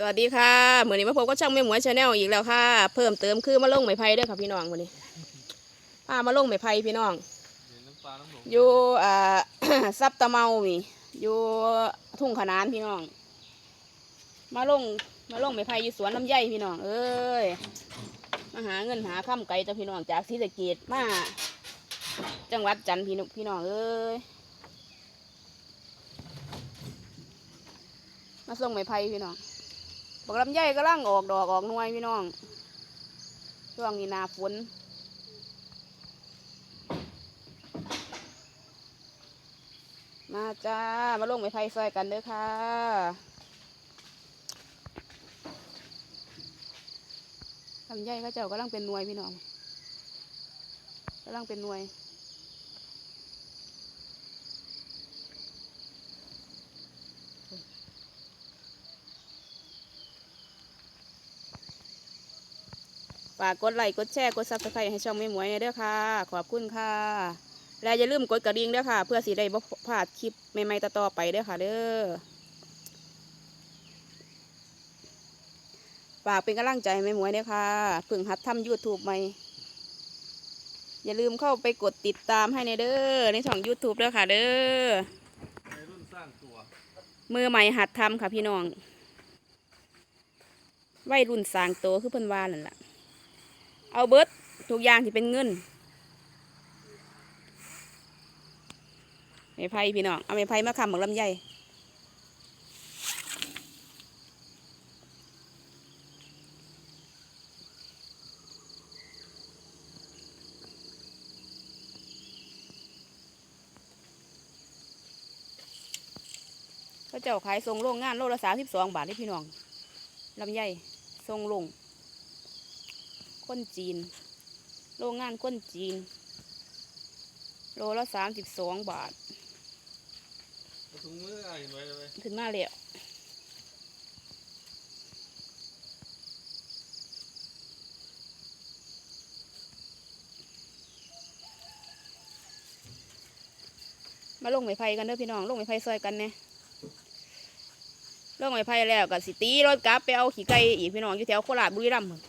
สวัสดีค่ะเหมือนนี้มาพบกับช่างแม่หมวยชาแนลอีกแล้วค่ะ เพิ่มเติมคือมาลงไม้ไผ่ด้วยค่ะพี่น้องวันนี้พามาลงไม้ไผ่พี่น้องอยู่อ่าซับตะเมานี่อยู่ทุ่งขนานพี่น้อง มาลงมาลงไม้ไผ่อยู่สวนลำไยพี่น้อง เอ้ยมาหาเงินหาข้ามไก่จ้ะพี่น้องจากศรีสะเกดมาจังหวัดจันทร์พี่น้องพี่น้องเอ้ยมาส่งไม้ไผ่พี่น้อง บักลำไยก็ล่างออกดอกออกหน่วยพี่น้องช่วงนี้นาฝนมาจ้า มาลงไม้ไผ่ซอยกันเด้อค่ะ ลำไยเขาเจ้ากำลังเป็นหน่วยพี่น้องกำลังเป็นหน่วย ฝากกดไลค์กดแชร์กดซับสไครต์ให้ช่องแม่หมวยหน่ยเด้อค่ะ ขอบคุณค่ะ และอย่าลืมกดกระดิ่งเด้อค่ะ เพื่อสิได้บ่พลาดคลิปใหม่ๆต่อๆไปเด้อค่ะเด้อฝากเป็นกำลังใจให้แม่หมวยเด้อค่ะพิ่งหัดทำยูทูบใหม่อย่าลืมเข้าไปกดติดตามให้ในเด้อในช่อง YouTube เด้อค่ะเด้อมือใหม่หัดทำค่ะพี่น้องวัยรุ่นสร้างโตวคือเพิ่นว่านั่นล่ะ เอาเบิดทุกอย่างที่เป็นเงินไม้ไผ่พี่น้องเอาไม้ไผ่มาคำบักลำไยเขาเจ้าขายทรงโรงงานโลละสามสิบสองบาทนี่พี่น้องลำไยทรงลง คนจีน โรงงานคนจีน โลละสามสิบสองบาทเอาถุงมืออะเห็นไว้เลยขึ้นมาแล้วมาลงไม้ไผ่กันเด้อพี่น้องลงไม้ไผ่ซอยกันเนี่ยลงไม้ไผ่แล้วก็สิตีรถกลับไปเอาขี้ไก่อีกพี่น้องอยู่แถวโคราชบุรีรัมย์พุ่น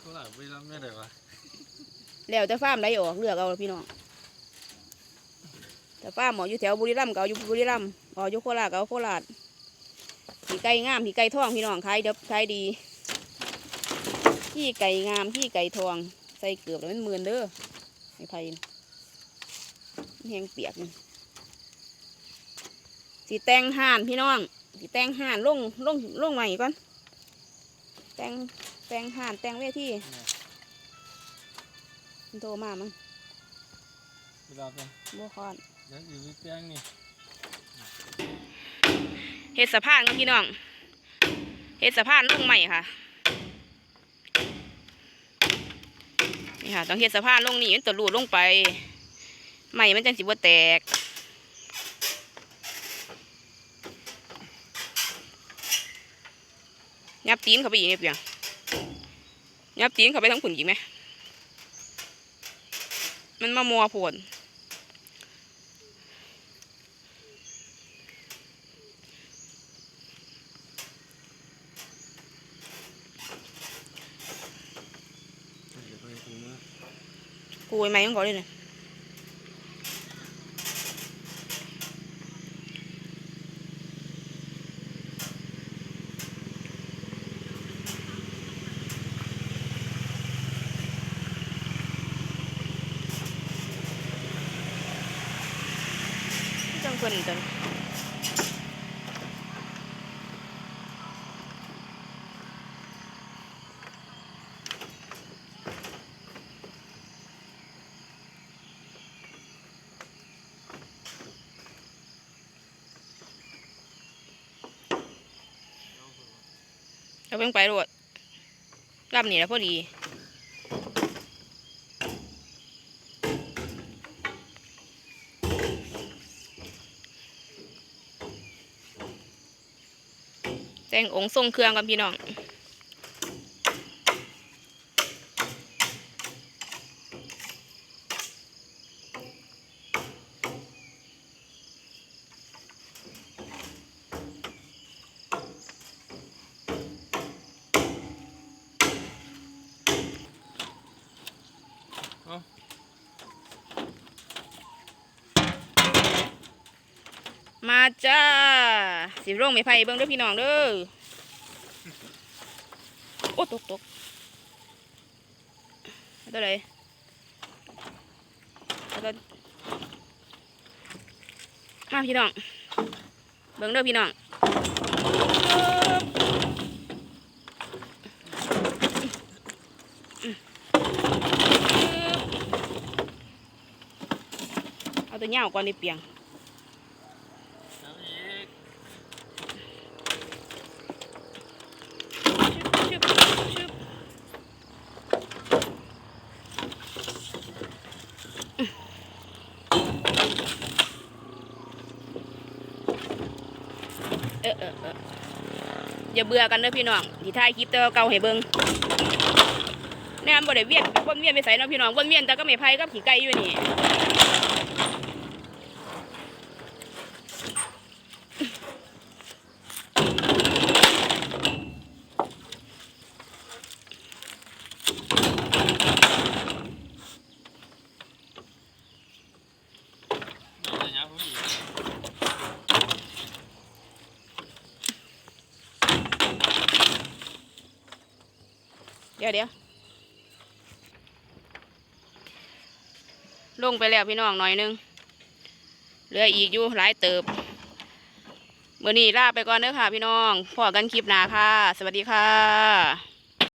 เท่าไหร่ไม่รับไม่ได้วะแล้วแต่ฟาร์มใดออกเลือกเอาพี่น้องแต่ฟาร์มหมออยู่แถวบุรีรัมย์ก็เอาอยู่บุรีรัมย์ออกอยู่โคราชก็เอาโคราชขี่ไก่งามขี่ไก่ทองพี่น้องขายเดี๋ยวขายดีขี่ไก่งามขี่ไก่ทองใส่เกือบแล้วมันหมื่นเด้อไอ้ไผ่น่ะมันแห้งเปียกนี่สีแตงห่านพี่น้องสีแตงห่านลงลงลงใหม่ก่อนแตง แตงห่านแตงเวทีมันโทรมามั้งเวลาไปบัวคอนยังอยู่ที่แป้งนี่เฮ็ดสะพานกันพี่น้องเฮ็ดสะพานลงใหม่ค่ะนี่ค่ะต้องเฮ็ดสะพานลงนี่มันตะลูดลงไปใหม่มันจังสิบ่แตกยับตีนเข้าไปอีกเนี่ยเพียง ยับตีนเข้าไปทั้งขุนอีกไหม มันมามัวโผนเดี๋ยวไปถุงมือกูไอ้ไม้ของเขาเลยเนี่ย จังคนจังเอาเพิ่งไปรวดรับนี่แล้วพอดี งองค์ทรงเครื่องกับพี่น้อง มาจ้า สิร่งไม่ไผ่เบิ่งเด้อพี่น้องเด้อ โอ้ตกตกเอาตัวไหนเอาตัวมาพี่น้อง เบิ่งเด้อพี่น้องเอาตัวเหย้าก่อนในเปียง น้ำอีก ชึบชึบชึบเออเออเอออย่าเบื่อกันเด้อพี่น้องที่ถ่ายคลิปแต่ว่าเก่าให้เบิ่งแน่บ่ได้เวียนวนเวียนไปใส่เนาะพี่น้องวนเวียนแต่ก็ไม่ไผกับขี้ไก่อยู่นี่จะยับผมอีก เดี๋ยวเดี๋ยวลงไปแล้วพี่น้องหน่อยนึง เหลืออีกอยู่หลายเติบเมื่อนี้ลาไปก่อนเด้อค่ะพี่น้องพอกันคลิปหน้าค่ะ สวัสดีค่ะ